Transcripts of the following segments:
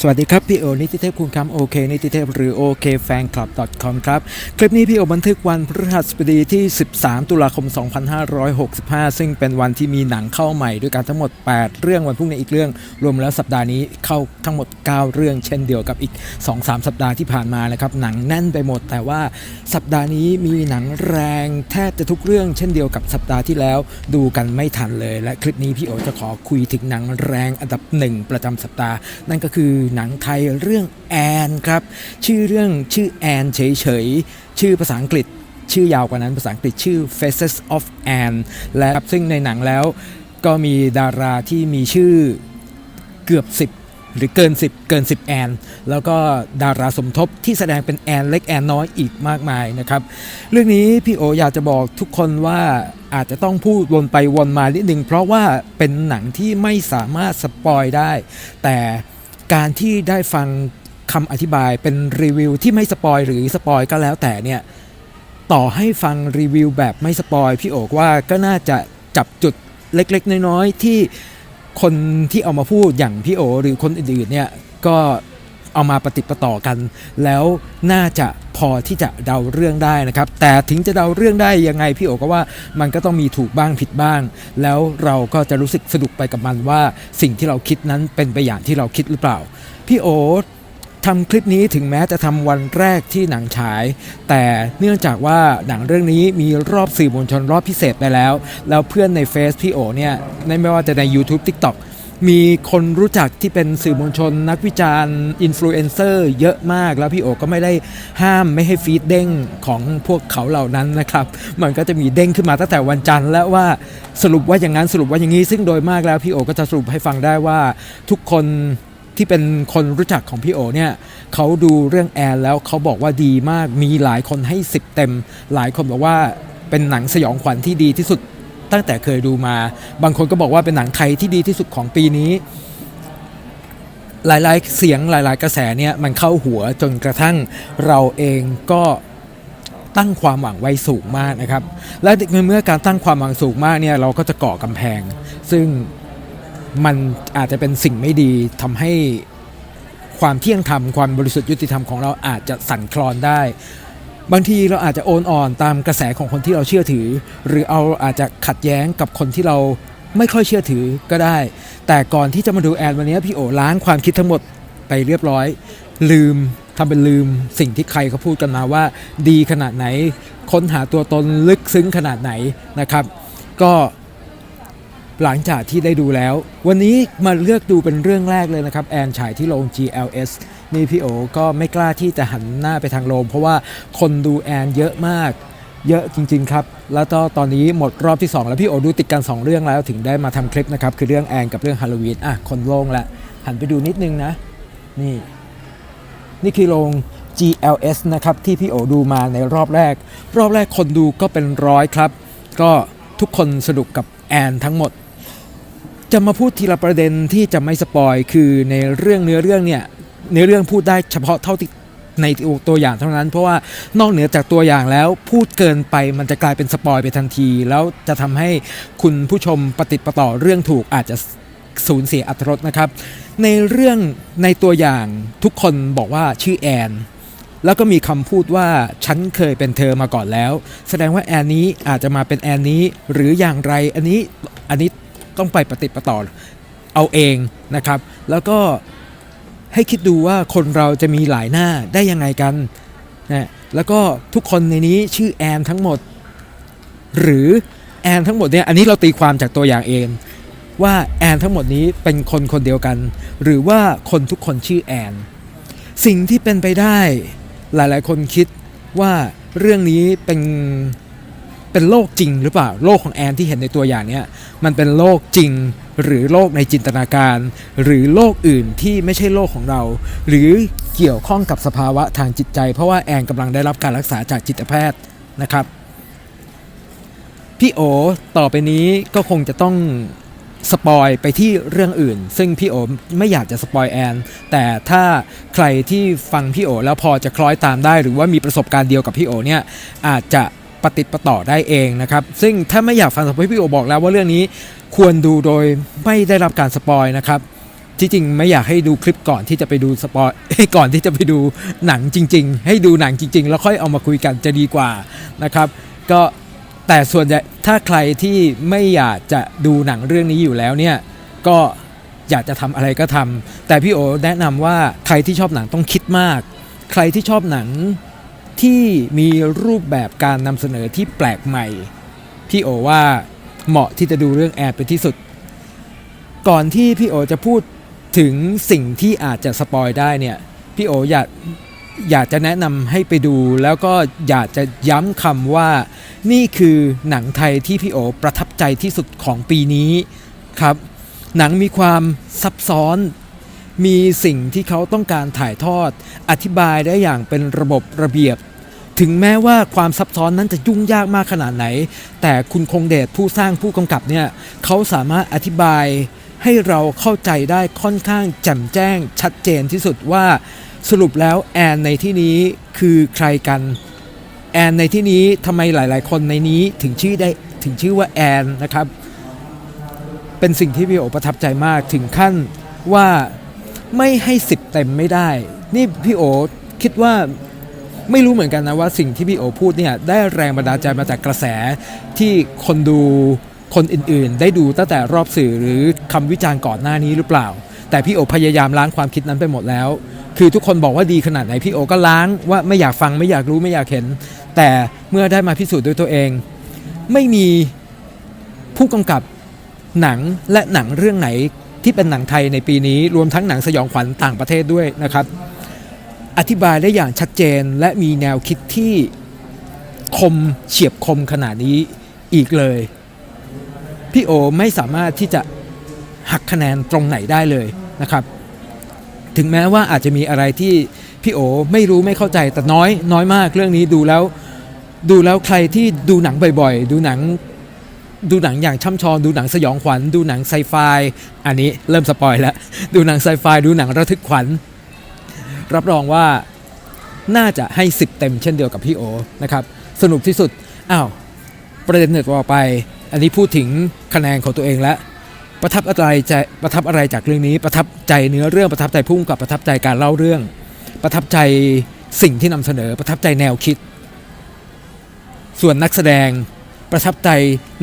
สวัสดีครับ พี่โอนิติเทพคุณคำโอเคนิติเทพหรือโอเคแฟนคลับ .com ครับ คลิปนี้พี่โอบันทึกวันพฤหัสบดีที่ 13 ตุลาคม 2565 ซึ่งเป็นวันที่มีหนังเข้าใหม่ด้วยกันทั้งหมด 8 เรื่องวันพรุ่งนี้อีกเรื่อง รวมแล้วสัปดาห์นี้เข้าทั้งหมด 9 เรื่องเช่นเดียวกับอีก 2-3 สัปดาห์ที่ผ่านมานะครับหนังแน่นไปหมด แต่ว่าสัปดาห์นี้มีหนังแรงแทบจะทุกเรื่อง เช่นเดียวกับสัปดาห์ที่แล้วดูกันไม่ทันเลย และคลิปนี้พี่โอจะขอคุยถึงหนังแรงอันดับหนึ่งประจำสัปดาห์ นั่นก็คือหนังไทยเรื่องแอนครับ ชื่อเรื่องชื่อแอนเฉยๆ ชื่อภาษาอังกฤษ ชื่อยาวกว่านั้นภาษาอังกฤษชื่อ Faces of Anne และครับซึ่งในหนังแล้วก็มีดาราที่มีชื่อเกือบ 10หรือเกิน 10 เกิน 10 แอน แล้วก็ดาราสมทบที่แสดงเป็นแอนเล็กแอนน้อยอีกมากมายนะครับ เรื่องนี้พี่โออยากจะบอกทุกคนว่าอาจจะต้องพูดวนไปวนมานิดนึงเพราะว่าเป็นหนังที่ไม่สามารถสปอยได้ แต่ การที่ได้ฟังคำอธิบายเป็นรีวิวที่ไม่สปอยหรือสปอยก็แล้วแต่เนี่ยต่อให้ฟังรีวิวแบบไม่สปอยพี่โอกว่าก็น่าจะจับจุดเล็ก ๆ น้อย ๆ ที่คนที่เอามาพูดอย่างพี่โอหรือคนอื่นๆเนี่ยก็ เอามาปฏิดประต่อกัน แล้วน่าจะพอที่จะเดาเรื่องได้นะครับ แต่ถึงจะเดาเรื่องได้ยังไงพี่โอก็ว่ามันก็ต้องมีถูกบ้างผิดบ้าง แล้วเราก็จะรู้สึกสนุกไปกับมันว่า สิ่งที่เราคิดนั้นเป็นไปอย่างที่เราคิดหรือเปล่า พี่โอทำคลิปนี้ถึงแม้จะทำวันแรกที่หนังฉาย แต่เนื่องจากว่าหนังเรื่องนี้มีรอบสื่อมวลชนรอบพิเศษไปแล้ว แล้วเพื่อนในเฟซพี่โอเนี่ยในไม่ว่าจะใน YouTube TikTok มีคนรู้จักที่เป็นสื่อมวลชน นักวิจารณ์อินฟลูเอนเซอร์เยอะมากแล้วพี่โอก็ไม่ได้ห้ามไม่ให้ฟีดเด้งของพวกเขาเหล่านั้นนะครับ มันก็จะมีเด้งขึ้นมาตั้งแต่วันจันทร์แล้วว่าสรุปว่าอย่างนั้นสรุปว่าอย่างนี้ ซึ่งโดยมากแล้วพี่โอก็จะสรุปให้ฟังได้ว่าทุกคนที่เป็นคนรู้จักของพี่โอเนี่ยเขาดูเรื่องแอนแล้วเขาบอกว่าดีมากมีหลายคนให้ 10 เต็ม หลายคนบอกว่าเป็นหนังสยองขวัญที่ดีที่สุด ตั้งแต่เคยดูมา บางคนก็บอกว่าเป็นหนังไทยที่ดีที่สุดของปีนี้ หลายๆ เสียงหลาย ๆ กระแสเนี่ยมันเข้าหัวจนกระทั่งเราเองก็ตั้งความหวังไว้สูงมากนะครับ และเมื่อการตั้งความหวังสูงมากเนี่ยเราก็จะก่อกำแพง ซึ่งมันอาจจะเป็นสิ่งไม่ดีทำให้ความเที่ยงธรรมความบริสุทธิ์ยุติธรรมของเราอาจจะสั่นคลอนได้ บางทีเราอาจจะโอนอ่อนตามกระแสของคนที่เราเชื่อถือ หรือเอาอาจจะขัดแย้งกับคนที่เราไม่ค่อยเชื่อถือก็ได้ แต่ก่อนที่จะมาดูแอนวันนี้พี่โอล้างความคิดทั้งหมดไปเรียบร้อย ลืมทำเป็นลืมสิ่งที่ใครเขาพูดกันมาว่า ดีขนาดไหน ค้นหาตัวตนลึกซึ้งขนาดไหนนะครับ ก็หลังจากที่ได้ดูแล้ว วันนี้มาเลือกดูเป็นเรื่องแรกเลยนะครับ แอนฉายที่โรง GLS นี่พี่โอก็ไม่กล้าที่จะหันหน้าไปทางโรงเพราะว่าคนดูแอนเยอะมาก เยอะจริง ๆ ครับ แล้วก็ตอนนี้หมดรอบที่ 2 แล้วพี่โอดูติดกัน 2 เรื่องแล้วถึงได้มาทำคลิปนะครับ คือเรื่องแอนกับเรื่องฮาโลวีนอะคนโล่งละหันไปดูนิดนึงนะ นี่ นี่คือโรง GLS นะครับ ที่พี่โอดูมาในรอบแรก รอบแรกคนดูก็เป็นร้อยครับ ก็ทุกคนสนุกกับแอนทั้งหมด จะมาพูดทีละประเด็นที่จะไม่สปอยคือในเรื่องเนื้อเรื่องเนี่ย เนื้อเรื่องพูดได้เฉพาะเท่าที่ในตัวอย่างเท่านั้น เพราะว่านอกเหนือจากตัวอย่างแล้วพูดเกินไปมันจะกลายเป็นสปอยไปทันที แล้วจะทำให้คุณผู้ชมปฏิประต่อเรื่องถูกอาจจะสูญเสียอรรถรสนะครับ ในเรื่องในตัวอย่างทุกคนบอกว่าชื่อแอน แล้วก็มีคำพูดว่าฉันเคยเป็นเธอมาก่อนแล้ว แสดงว่าแอนนี้อาจจะมาเป็นแอนนี้หรืออย่างไรอันนี้อันนี้ต้องไปปฏิประต่อเอาเองนะครับ แล้วก็ ให้คิดดูว่าคนเราจะมีหลายหน้าได้ยังไงกันนะแล้วก็ทุกคนในนี้ชื่อแอนทั้งหมด หรือแอนทั้งหมดเนี่ยอันนี้เราตีความจากตัวอย่างเอง ว่าแอนทั้งหมดนี้เป็นคนคนเดียวกัน หรือว่าคนทุกคนชื่อแอน สิ่งที่เป็นไปได้หลายๆ คนคิดว่าเรื่องนี้เป็น เป็นโลกจริงหรือเปล่าโลกของแอนที่เห็นในตัวอย่างเนี้ยมันเป็นโลกจริงหรือโลกในจินตนาการ หรือโลกอื่นที่ไม่ใช่โลกของเรา หรือเกี่ยวข้องกับสภาวะทางจิตใจ เพราะว่าแอนกำลังได้รับการรักษาจากจิตแพทย์นะครับ พี่โอต่อไปนี้ก็คงจะต้องสปอยไปที่เรื่องอื่น ซึ่งพี่โอไม่อยากจะสปอยแอน แต่ถ้าใครที่ฟังพี่โอแล้วพอจะคล้อยตามได้ หรือว่ามีประสบการณ์เดียวกับพี่โอเนี่ยอาจจะ ปฏิดประต่อได้เองนะครับ ซึ่งถ้าไม่อยากฟังสปอยพี่โอบอกแล้วว่าเรื่องนี้ควรดูโดยไม่ได้รับการสปอยนะครับที่จริงไม่อยากให้ดูคลิปก่อนที่จะไปดูสปอยก่อนที่จะไปดูหนังจริง ๆ ให้ดูหนังจริง ๆ แล้วค่อยเอามาคุยกันจะดีกว่านะครับก็แต่ส่วนใหญ่ถ้าใครที่ไม่อยากจะดูหนังเรื่องนี้อยู่แล้วเนี่ยก็อยากจะทำอะไรก็ทำแต่พี่โอแนะนำว่าใครที่ชอบหนังต้องคิดมาก ใครที่ชอบหนัง ที่มีรูปแบบการนำเสนอที่แปลกใหม่ พี่โอว่าเหมาะที่จะดูเรื่องแอร์เป็นที่สุด ก่อนที่พี่โอจะพูดถึงสิ่งที่อาจจะสปอยได้เนี่ยพี่โออยากอยากจะแนะนำให้ไปดู แล้วก็อยากจะย้ำคำว่า นี่คือหนังไทยที่พี่โอประทับใจที่สุดของปีนี้ครับ หนังมีความซับซ้อน มีสิ่งที่เขาต้องการถ่ายทอด อธิบายได้อย่างเป็นระบบระเบียบ ถึงแม้ว่าความซับซ้อนนั้นจะยุ่งยากมากขนาดไหน แต่คุณคงเดชผู้สร้างผู้กำกับเนี่ยเขาสามารถอธิบายให้เราเข้าใจได้ค่อนข้างแจ่มแจ้ง ชัดเจนที่สุดว่าสรุปแล้วแอนในที่นี้คือใครกัน แอนในที่นี้ทำไมหลาย ๆ คนในนี้ถึงชื่อได้ถึงชื่อว่าแอนนะครับ เป็นสิ่งที่พี่โอประทับใจมากถึงขั้นว่า ไม่ให้สิบเต็มไม่ได้ นี่พี่โอคิดว่าไม่รู้เหมือนกันนะว่าสิ่งที่พี่โอพูดเนี่ยได้แรงบันดาลใจมาจากกระแสที่คนดูคนอื่นๆ ได้ดูตั้งแต่รอบสื่อหรือคำวิจารณ์ก่อนหน้านี้หรือเปล่า แต่พี่โอพยายามล้างความคิดนั้นไปหมดแล้ว คือทุกคนบอกว่าดีขนาดไหนพี่โอก็ล้างว่าไม่อยากฟังไม่อยากรู้ไม่อยากเห็น แต่เมื่อได้มาพิสูจน์ด้วยตัวเอง ไม่มีผู้กำกับหนังและหนังเรื่องไหน ที่เป็นหนังไทยในปีนี้รวมทั้งหนังสยองขวัญต่างประเทศด้วยนะครับ อธิบายได้อย่างชัดเจนและมีแนวคิดที่คมเฉียบคมขนาดนี้อีกเลย พี่โอไม่สามารถที่จะหักคะแนนตรงไหนได้เลยนะครับ ถึงแม้ว่าอาจจะมีอะไรที่พี่โอไม่รู้ไม่เข้าใจแต่น้อยน้อยมากเรื่องนี้ดูแล้ว ดูแล้วใครที่ดูหนังบ่อยๆ ดูหนัง ดูหนังอย่างช่ำชองดูหนังสยองขวัญ ดูหนังไซไฟอันนี้เริ่มสปอยแล้ว ดูหนังไซไฟดูหนังระทึกขวัญ รับรองว่าน่าจะให้ 10 เต็มเช่นเดียวกับพี่โอนะครับ สนุกที่สุดอ้าวประเด็นหนึ่งต่อไป อันนี้พูดถึงคะแนนของตัวเองแล้วประทับอะไรใจประทับอะไรจากเรื่องนี้ประทับใจเนื้อเรื่องประทับใจพุ่งกับประทับใจการเล่าเรื่อง ประทับใจสิ่งที่นำเสนอประทับใจแนวคิด ส่วนนักแสดง ประทับใจ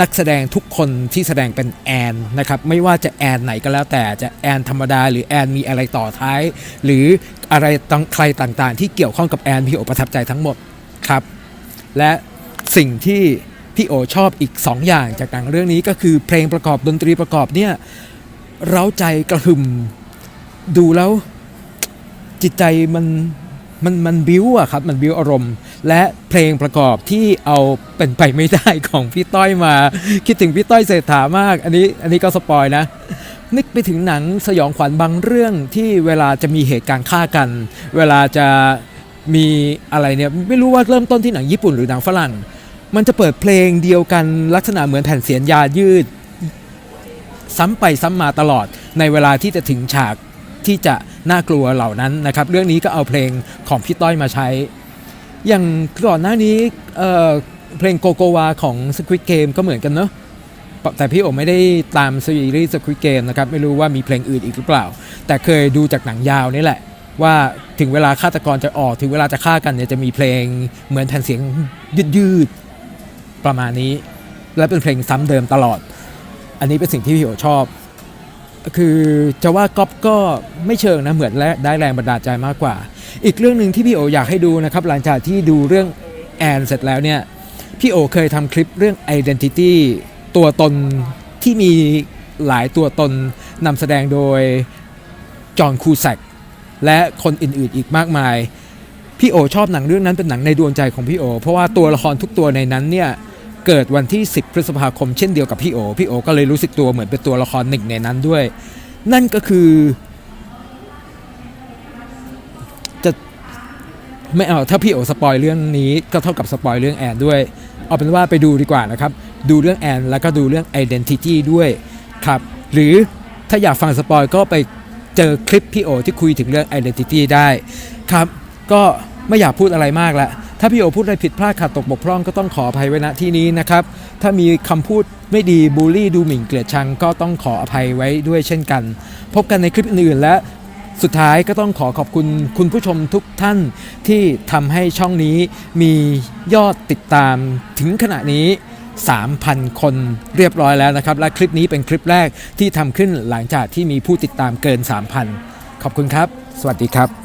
นักแสดงทุกคนที่แสดงเป็นแอนนะครับไม่ว่าจะแอนไหนก็แล้วแต่จะแอนธรรมดา หรือแอนมีอะไรต่อท้าย หรืออะไรต่างใครต่างๆ ที่เกี่ยวข้องกับแอนพี่โอประทับใจทั้งหมดครับ และสิ่งที่พี่โอชอบอีก 2 อย่างจากหนังเรื่องนี้ก็คือเพลงประกอบดนตรีประกอบเนี่ยเร้าใจกระหึ่มดูแล้วจิตใจมัน มันมันบิ้วอะครับ มันบิ้วอารมณ์ และเพลงประกอบที่เอาเป็นไปไม่ได้ของพี่ต้อยมา คิดถึงพี่ต้อยเศรษฐามาก อันนี้อันนี้ก็สปอยนะ นึกไปถึงหนังสยองขวัญบางเรื่องที่เวลาจะมีเหตุการณ์ฆ่ากัน เวลาจะมีอะไรเนี่ยไม่รู้ว่าเริ่มต้นที่หนังญี่ปุ่นหรือหนังฝรั่ง มันจะเปิดเพลงเดียวกันลักษณะเหมือนแผ่นเสียงยายืด ซ้ำไปซ้ำมาตลอดในเวลาที่จะถึงฉากที่จะ น่ากลัวเหล่านั้นนะครับเรื่องนี้ก็เอาเพลงของพี่ต้อยมาใช้ อย่างก่อนหน้านี้เเพลงโกโกวาของ Squid Game ก็เหมือนกันเนอะแต่พี่โอไม่ได้ตามซีรีส์ Squid Game นะครับไม่รู้ว่ามีเพลงอื่นอีกหรือเปล่า แต่เคยดูจากหนังยาวนี่แหละ ว่าถึงเวลาฆาตกรจะออกถึงเวลาจะฆ่ากันเนี่ยจะมีเพลงเหมือนแผ่นเสียงยืดๆประมาณนี้ และเป็นเพลงซ้ำเดิมตลอด อันนี้เป็นสิ่งที่พี่โอชอบ คือจะว่าก๊อปก็ไม่เชิงนะเหมือนและได้แรงบันดาลใจมากกว่า อีกเรื่องหนึ่งที่พี่โออยากให้ดูนะครับหลังจากที่ดูเรื่องแอนเสร็จแล้วเนี่ยพี่โอเคยทำคลิปเรื่อง Identity ตัวตนที่มีหลายตัวตนนำแสดงโดยจอห์นคูแซกและคนอื่นๆอีกมากมาย พี่โอชอบหนังเรื่องนั้นเป็นหนังในดวงใจของพี่โอ เพราะว่าตัวละครทุกตัวในนั้นเนี่ย เกิดวันที่ 10 พฤษภาคมเช่นเดียวกับพี่โอ พี่โอก็เลยรู้สึกตัวเหมือนเป็นตัวละครหนึ่งในนั้นด้วย นั่นก็คือ จะไม่เอาถ้าพี่โอสปอยเรื่องนี้ก็เท่ากับสปอยเรื่องแอนด้วย เอาเป็นว่าไปดูดีกว่านะครับ ดูเรื่องแอนแล้วก็ดูเรื่อง Identity ด้วยครับ หรือถ้าอยากฟังสปอยก็ไปเจอคลิปพี่โอที่คุยถึงเรื่อง Identity ได้ครับ ก็ไม่อยากพูดอะไรมากละ ถ้าพี่โอพูดอะไรผิดพลาดขาดตกบกพร่องก็ต้องขออภัยไว้ณที่นี้นะครับ ถ้ามีคำพูดไม่ดีบูลลี่ดูหมิ่นเกลียดชังก็ต้องขออภัยไว้ด้วยเช่นกัน พบกันในคลิปอื่นๆและสุดท้ายก็ต้องขอขอบคุณคุณผู้ชมทุกท่านที่ทำให้ช่องนี้มียอดติดตามถึงขณะนี้ 3,000 คนเรียบร้อยแล้วนะครับ และคลิปนี้เป็นคลิปแรกที่ทำขึ้นหลังจากที่มีผู้ติดตามเกิน 3,000 ขอบคุณครับ สวัสดีครับ